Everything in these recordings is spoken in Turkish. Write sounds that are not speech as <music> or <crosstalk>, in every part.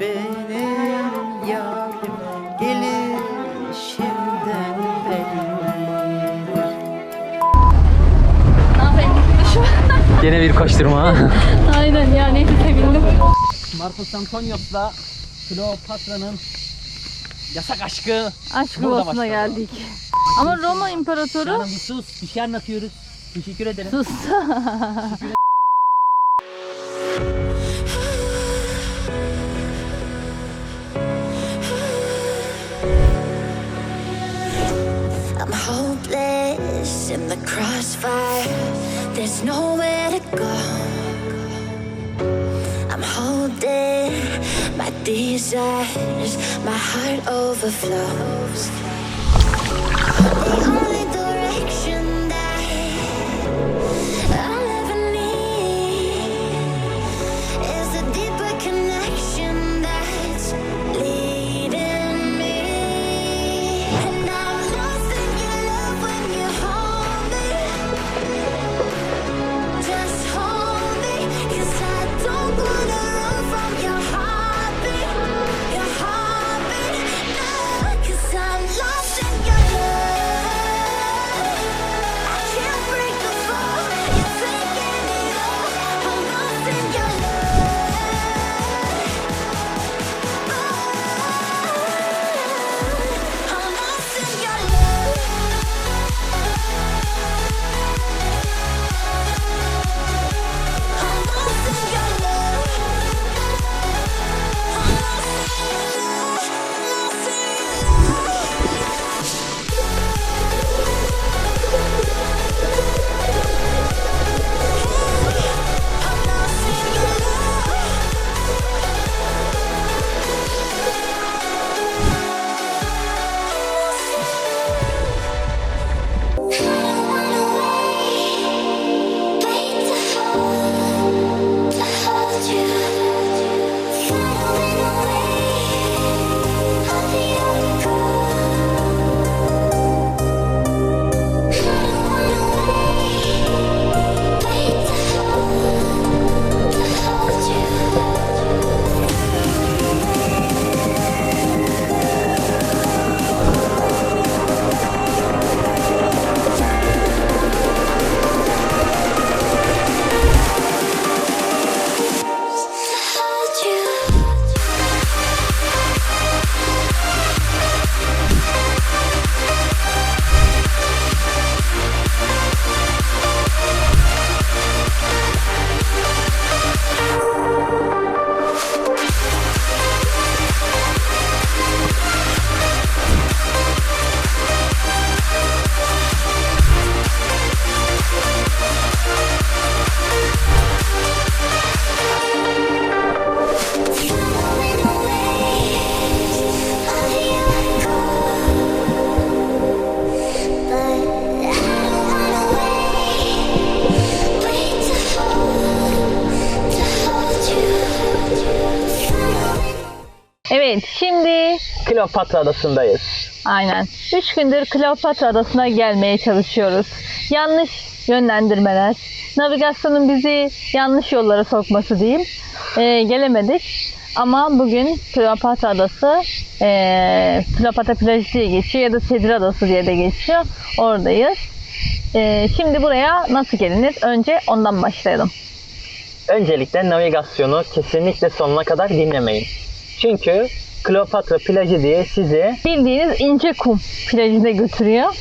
benim yarim gelişimden bellidir. Ne yapayım? Düşme. Yine bir koşturma. Aynen yani sevindim. Marcos Antonios'la Kleopatra'nın yasak aşkı. Aşk Burada yuvasına başladı. geldik. Ama Roma İmparatoru Canım bir sus. Bir şey anlatıyoruz. Teşekkür ederim. sus. <laughs> I'm hopeless in the crossfire. There's nowhere to go. I'm holding my desires. My heart overflows. Kleopatra adasındayız. aynen 3 gündür Kleopatra Adası'na gelmeye çalışıyoruz. Yanlış yönlendirmeler, navigasyonun bizi yanlış yollara sokması diyeyim. Ee, gelemedik. Ama bugün Kleopatra Adası, ee, Kleopatra Plajı diye geçiyor ya da Sedir Adası diye de geçiyor. Oradayız. Ee, şimdi buraya nasıl gelinir? Önce ondan başlayalım. Öncelikle navigasyonu kesinlikle sonuna kadar dinlemeyin. Çünkü Kleopatra plajı diye sizi bildiğiniz ince kum plajına götürüyor.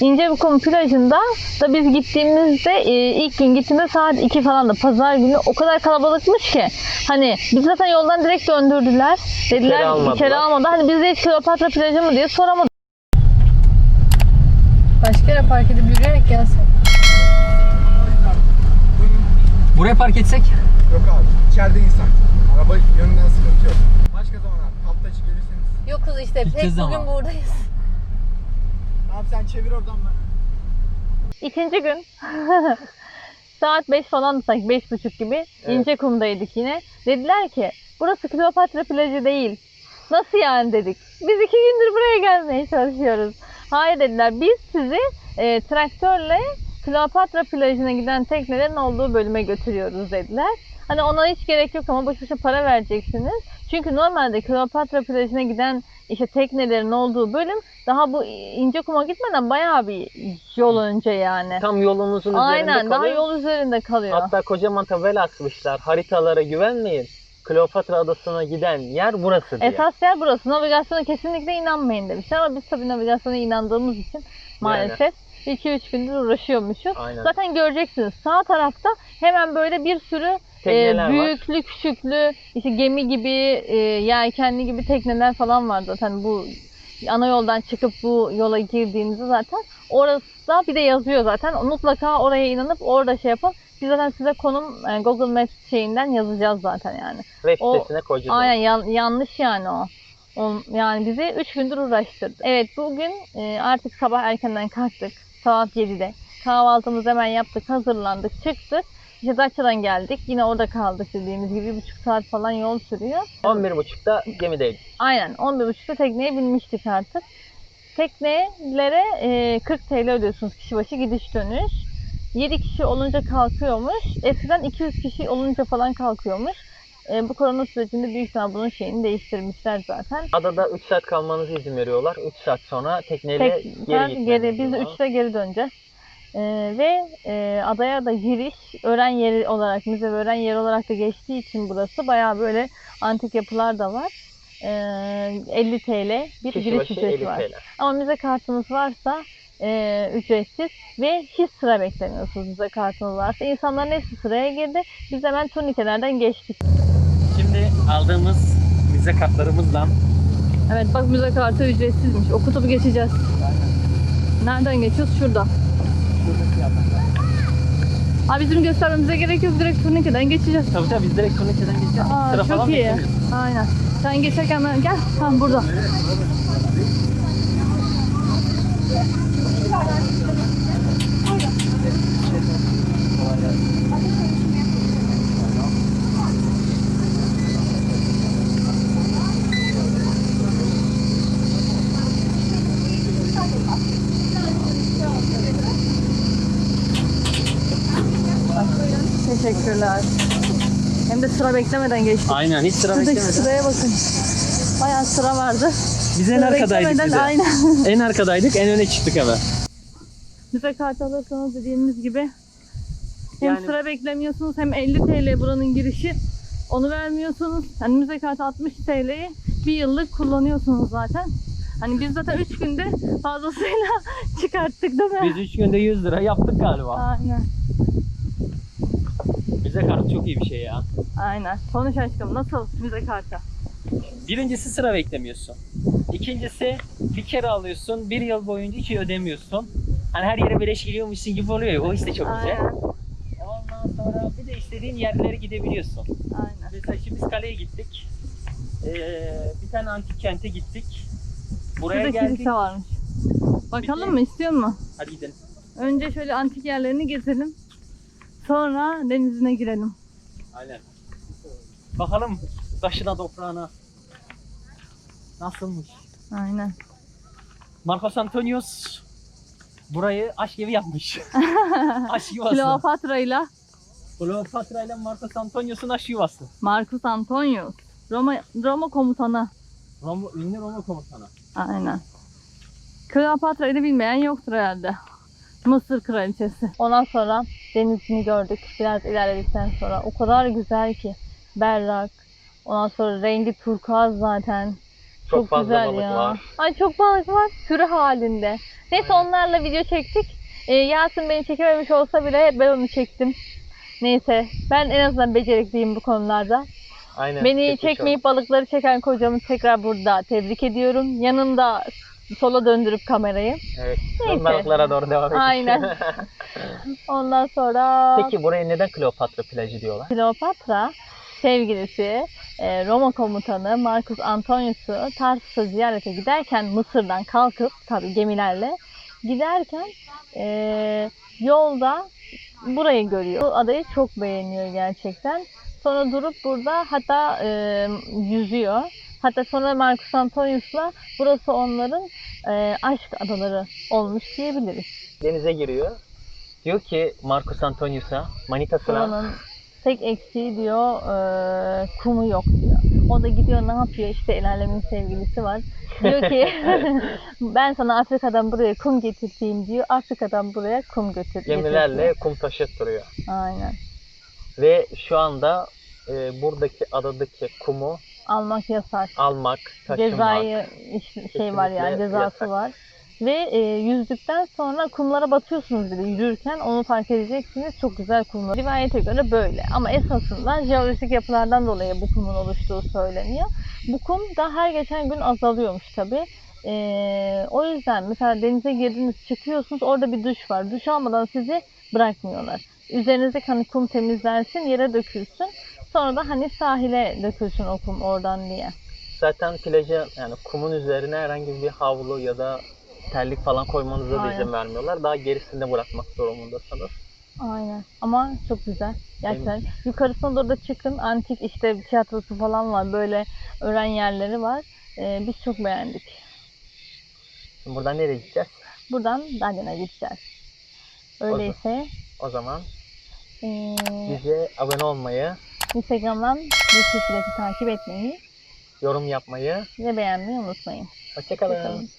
İnce kum plajında da biz gittiğimizde e, ilk gün gittiğimde saat 2 falan da pazar günü o kadar kalabalıkmış ki hani biz zaten yoldan direkt döndürdüler. Dediler İçeri almadılar. içeri almadı. Hani biz de Kleopatra plajı mı diye soramadık. Başka yere park edip yürüyerek gelsin. buraya park etsek Yok abi içeride insan. Araba yönünden sıkıntı yok. Başka zaman abi hafta içi gelirseniz. Yok kız işte tek tek bugün ama. buradayız. Abi sen çevir oradan ben. İkinci gün <laughs> saat 5 falan sanki beş buçuk gibi ince kumdaydık yine. Dediler ki burası Kleopatra plajı değil. Nasıl yani dedik. Biz iki gündür buraya gelmeye çalışıyoruz. Hayır dediler biz sizi e, traktörle Kleopatra plajına giden teknelerin olduğu bölüme götürüyoruz dediler. Hani ona hiç gerek yok ama boş boşuna para vereceksiniz. Çünkü normalde Kleopatra plajına giden işte teknelerin olduğu bölüm daha bu ince kuma gitmeden bayağı bir yol önce yani. Tam yolunuzun üzerinde Aynen daha kalıyor. yol üzerinde kalıyor. Hatta kocaman tabela asmışlar. Haritalara güvenmeyin. Kleopatra adasına giden yer burası diye. Esas yer burası. Navigasyona kesinlikle inanmayın demişler ama biz tabii navigasyona inandığımız için maalesef 2-3 gündür uğraşıyormuşuz. Aynen. Zaten göreceksiniz sağ tarafta hemen böyle bir sürü Tekneler e, var. büyüklü küçüklü işte gemi gibi e, yelkenli gibi tekneler falan var zaten bu ana yoldan çıkıp bu yola girdiğinizde zaten orası da bir de yazıyor zaten mutlaka oraya inanıp orada şey yapın biz zaten size konum e, Google Maps şeyinden yazacağız zaten yani. Web O- sitesine koyacağız. Aynen yan- yanlış yani o. O- Yani bizi 3 gündür uğraştırdı. Evet bugün e, artık sabah erkenden kalktık. Saat 7'de. Kahvaltımızı hemen yaptık, hazırlandık, çıktık. Datça'dan geldik. Yine orada kaldık dediğimiz gibi. Bir buçuk saat falan yol sürüyor. 11.30'da gemideydik. Aynen 11.30'da tekneye binmiştik artık. Teknelere e, 40 TL ödüyorsunuz kişi başı gidiş dönüş. 7 kişi olunca kalkıyormuş. Eskiden 200 kişi olunca falan kalkıyormuş. E, bu korona sürecinde büyük ihtimal bunun şeyini değiştirmişler zaten. Adada 3 saat kalmanızı izin veriyorlar. 3 saat sonra tekneyle Tek, geri gitmeniz geri, biz de lazım. 3'te geri döneceğiz. E, ve e, adaya da giriş öğren yeri olarak, müze ve öğren yeri olarak da geçtiği için burası bayağı böyle antik yapılar da var. E, 50 TL bir Kişi giriş ücreti 50 var. TL. Ama müze kartınız varsa e, ücretsiz ve hiç sıra beklemiyorsunuz müze kartınız varsa. İnsanların hepsi sıraya girdi. Biz hemen turnikelerden geçtik. Şimdi aldığımız vize kartlarımızla Evet bak müze kartı ücretsizmiş. Okutup geçeceğiz. Nereden geçiyoruz? Şurada. Ha bizim göstermemize gerek yok. Direkt turnikeden geçeceğiz. Tabii tabii biz direkt turnikeden geçeceğiz. Aa, Sıra çok falan iyi. beklemiyoruz. Aynen. Sen geçerken ben gel. Tam burada. Teşekkürler. Hem de sıra beklemeden geçtik. Aynen hiç sıra Şuradaki beklemeden. sıraya bakın. Bayağı sıra vardı. Biz en Sıra arkadaydık beklemeden bize. aynen. En arkadaydık en öne çıktık hemen. Müze kartı alırsanız dediğimiz gibi hem Yani- sıra beklemiyorsunuz hem 50 TL buranın girişi. Onu vermiyorsunuz. Yani müze kartı 60 TL'yi bir yıllık kullanıyorsunuz zaten. Hani biz zaten 3 günde fazlasıyla <laughs> çıkarttık değil mi? Biz 3 günde 100 lira yaptık galiba. Aynen. Bize kart çok iyi bir şey ya. Aynen. Konuş aşkım nasıl müze kartı? Birincisi sıra beklemiyorsun. İkincisi bir kere alıyorsun, bir yıl boyunca hiç ödemiyorsun. Hani her yere beleş geliyormuşsun gibi oluyor ya, o işte çok güzel. Aynen. Ondan sonra bir de istediğin yerlere gidebiliyorsun. Aynen. Mesela şimdi biz kaleye gittik. Ee, bir tane antik kente gittik. Buraya Şurada geldik. kilise varmış. Bakalım Bir- mı istiyor mu? Hadi gidelim. Önce şöyle antik yerlerini gezelim. Sonra denizine girelim. Aynen. Bakalım taşına toprağına. Nasılmış? Aynen. Marcos Antonios burayı aşk evi yapmış. <laughs> aşk yuvası. Kleopatra ile Kleopatra ile Marcos Antonios'un aşk yuvası. Marcus Antonius. Roma Roma komutanı. Roma, ünlü Roma komutanı. Aynen. Kleopatra'yı da bilmeyen yoktur herhalde. Mısır kraliçesi. Ondan sonra denizini gördük. Biraz ilerledikten sonra. O kadar güzel ki. Berrak. Ondan sonra rengi turkuaz zaten. Çok, fazla güzel balık ya. var. Ay çok balık var. Sürü halinde. Neyse Aynen. onlarla video çektik. Ee, Yasin beni çekememiş olsa bile ben onu çektim. Neyse ben en azından becerikliyim bu konularda. Aynen. Beni çekmeyip balıkları çeken kocamı tekrar burada tebrik ediyorum. Yanında sola döndürüp kamerayı. Evet. Neyse. Balıklara doğru devam ettik. Aynen. <laughs> Ondan sonra Peki buraya neden Kleopatra plajı diyorlar? Kleopatra sevgilisi e, Roma komutanı Marcus Antonius'u Tarsus'a ziyarete giderken Mısır'dan kalkıp tabi gemilerle giderken e, yolda burayı görüyor. Bu adayı çok beğeniyor gerçekten. Sonra durup burada hatta e, yüzüyor. Hatta sonra Marcus Antonius'la burası onların e, aşk adaları olmuş diyebiliriz. Denize giriyor. Diyor ki Marcus Antonius'a, manitasına Buranın Tek eksiği diyor e, kumu yok diyor. O da gidiyor ne yapıyor işte el alemin sevgilisi var. Diyor ki <laughs> <laughs> ben sana Afrika'dan buraya kum getireyim diyor. Afrika'dan buraya kum götür. Gemilerle getirtiyor. kum taşıttırıyor. Aynen. Ve şu anda e, buradaki adadaki kumu Almak yasak. almak, taşımak. Cezai iş- şey var yani cezası yasak. var. Ve e, yüzdükten sonra kumlara batıyorsunuz bile yürürken onu fark edeceksiniz. Çok güzel kumlar. Rivayete göre böyle. Ama esasında jeolojik yapılardan dolayı bu kumun oluştuğu söyleniyor. Bu kum da her geçen gün azalıyormuş tabi. o yüzden mesela denize girdiniz çıkıyorsunuz orada bir duş var. Duş almadan sizi bırakmıyorlar. Üzerinizdeki hani kum temizlensin yere dökülsün. Sonra da hani sahile dökülsün o kum oradan diye. Zaten plaja yani kumun üzerine herhangi bir havlu ya da terlik falan koymanıza da Aynen. izin vermiyorlar. Daha gerisinde bırakmak durumundasınız. Aynen. Ama çok güzel. Gerçekten. Yukarısına doğru da çıkın. Antik işte tiyatrosu falan var. Böyle öğren yerleri var. Ee, biz çok beğendik. Şimdi buradan nereye gideceğiz? Buradan Dalyan'a gideceğiz. Öyleyse O zaman ee, bize abone olmayı, Instagram'dan Lütfü Filet'i takip etmeyi yorum yapmayı. ve beğenmeyi unutmayın. Hoşçakalın. Hoşçakalın.